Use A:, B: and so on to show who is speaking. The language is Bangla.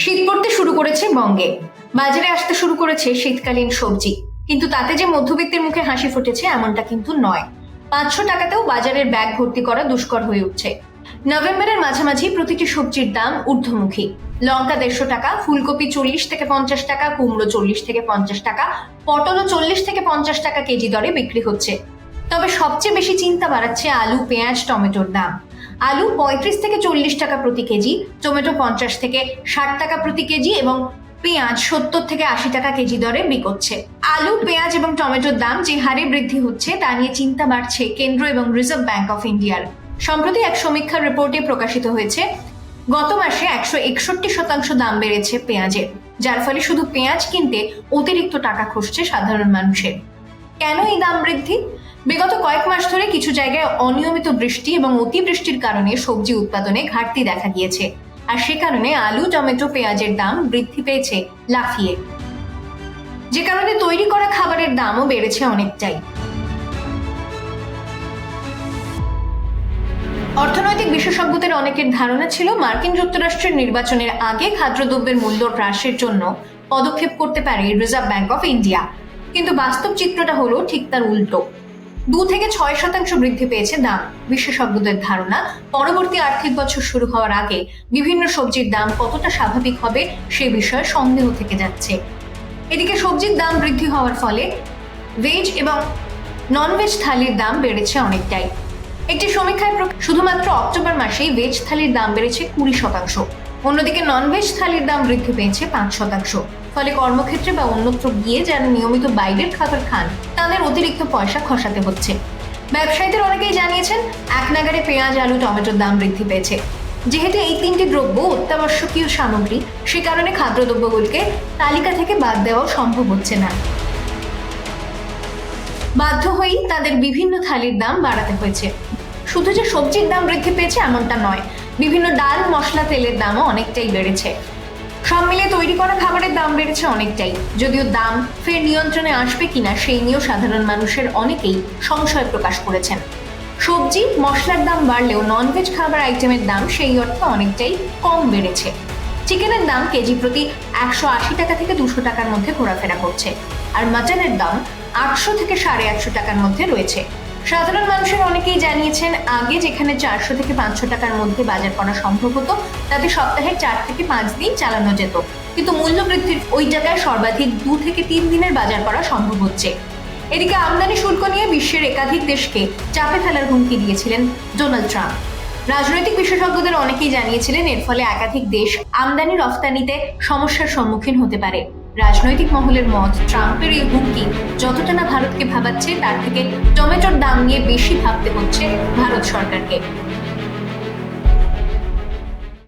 A: শীত পড়তে শুরু করেছে বঙ্গে। বাজারে আসতে শুরু করেছে শীতকালীন সবজি। কিন্তু তাতে যে মধ্যবিত্তের মুখে হাসি ফুটেছে এমনটা কিন্তু নয়। পাঁচশো টাকাতেও বাজারের ব্যাগ ভর্তি করা দুষ্কর হয়ে উঠছে। নভেম্বরের মাঝামাঝি প্রতিটি সবজির দাম ঊর্ধ্বমুখী। লঙ্কা দেড়শো টাকা, ফুলকপি চল্লিশ থেকে পঞ্চাশ টাকা, কুমড়ো চল্লিশ থেকে পঞ্চাশ টাকা, পটলও চল্লিশ থেকে পঞ্চাশ টাকা কেজি দরে বিক্রি হচ্ছে। তবে সবচেয়ে বেশি চিন্তা বাড়াচ্ছে আলু, পেঁয়াজ, টমেটোর দাম। আলু পঁয়ত্রিশ থেকে চল্লিশ টাকা প্রতি কেজি, টমেটো পঞ্চাশ থেকে ষাট টাকা প্রতি কেজি এবং পেঁয়াজ সত্তর থেকে আশি টাকা কেজি দরে বিকোচ্ছে আলু, পেঁয়াজ এবং টমেটোর দাম যে হারে বৃদ্ধি হচ্ছে তা নিয়ে চিন্তা বাড়ছে কেন্দ্র এবং রিজার্ভ ব্যাংক অফ ইন্ডিয়ার। সম্প্রতি এক সমীক্ষার রিপোর্টে প্রকাশিত হয়েছে, গত মাসে একশো একষট্টি শতাংশ দাম বেড়েছে পেঁয়াজের, যার ফলে শুধু পেঁয়াজ কিনতে অতিরিক্ত টাকা খসছে সাধারণ মানুষের। কেন এই দাম বৃদ্ধি? বিগত কয়েক মাস ধরে কিছু জায়গায় অনিয়মিত বৃষ্টি এবং অতিবৃষ্টির কারণে সবজি উৎপাদনে ঘাটতি দেখা গিয়েছে। আর সে কারণে আলু, টমেটো, পেঁয়াজের দাম বৃদ্ধি পেয়েছে লাফিয়ে। যে কারণে তৈরি করা খাবারের দামও বেড়েছে অনেকটাই। অর্থনৈতিক বিশেষজ্ঞদের অনেকের ধারণা ছিল, মার্কিন যুক্তরাষ্ট্রের নির্বাচনের আগে খাদ্যদ্রব্যের মূল্য হ্রাসের জন্য পদক্ষেপ করতে পারে রিজার্ভ ব্যাংক অফ ইন্ডিয়া। কিন্তু বাস্তব চিত্রটা হলো ঠিক তার উল্টো। দু থেকে ছয় শতাংশ বৃদ্ধি পেয়েছে দাম, বিশেষজ্ঞদের ধারণা। পরবর্তী আর্থিক বছর শুরু হওয়ার আগে বিভিন্ন সবজির দাম কতটা স্বাভাবিক হবে সে বিষয়ে সন্দেহ থেকে যাচ্ছে। এদিকে সবজির দাম বৃদ্ধি হওয়ার ফলে ভেজ এবং ননভেজ থালির দাম বেড়েছে অনেকটাই। একটি সমীক্ষায় শুধুমাত্র অক্টোবর মাসেই ভেজ থালির দাম বেড়েছে কুড়ি শতাংশ। অন্যদিকে ননভেজ থালির দাম বৃদ্ধি পেয়েছে পাঁচ শতাংশ। ফলে কর্মক্ষেত্রে বা অন্যত্র গিয়ে যারা নিয়মিত বাইরের খাবার খান, তাদের অতিরিক্ত পয়সা খসাতে হচ্ছে। ব্যবসায়ীদের অনেকেই জানিয়েছেন, এক নাগারে পেঁয়াজ, আলু, টমেটোর দাম বৃদ্ধি পেয়েছে। যেহেতু এই তিনটি দ্রব্য অত্যাবশ্যকীয় সামগ্রী, সে কারণে খাদ্যদ্রব্যগুলিকে তালিকা থেকে বাদ দেওয়া সম্ভব হচ্ছে না। বাধ্য হয়েই তাদের বিভিন্ন থালির দাম বাড়াতে হয়েছে। শুধু যে সবজির দাম বৃদ্ধি পেয়েছে এমনটা নয়, বিভিন্ন ডাল, মশলা, তেলের দামও অনেকটাই বেড়েছে। সব মিলিয়ে তৈরি করা খাবারের দাম বেড়েছে অনেকটাই। যদিও দাম ফের নিয়ন্ত্রণে আসবে কিনা সেই নিয়েও সাধারণ মানুষের অনেকেই সংশয় প্রকাশ করেছেন। সবজি, মশলার দাম বাড়লেও ননভেজ খাবার আইটেমের দাম সেই অর্থে অনেকটাই কম বেড়েছে। চিকেনের দাম কেজি প্রতি একশো আশি টাকা থেকে দুশো টাকার মধ্যে ঘোরাফেরা করছে। আর মাটনের দাম আটশো থেকে সাড়ে আটশো টাকার মধ্যে রয়েছে। সাধারণ মানুষের অনেকেই জানিয়েছেন, আগে যেখানে চারশো থেকে পাঁচশো টাকার মধ্যে বাজার করা সম্ভব হতো, তাতে সপ্তাহে চার থেকে পাঁচ দিন চালানো যেত। কিন্তু মূল্য বৃদ্ধির ওই জায়গায় সর্বাধিক দু থেকে তিন দিনের বাজার করা সম্ভব হচ্ছে। এদিকে আমদানি শুল্ক নিয়ে বিশ্বের একাধিক দেশকে চাপে ফেলার হুমকি দিয়েছিলেন ডোনাল্ড ট্রাম্প। রাজনৈতিক বিশেষজ্ঞদের অনেকেই জানিয়েছিলেন, এর ফলে একাধিক দেশ আমদানি রফতানিতে সমস্যার সম্মুখীন হতে পারে। রাজনৈতিক মহলের মত ট্রাম্পের এই হুমকি যতটা না ভারতকে ভাবাচ্ছে, তার থেকে টমেটোর দাম নিয়ে বেশি ভাবতে হচ্ছে ভারত সরকারকে।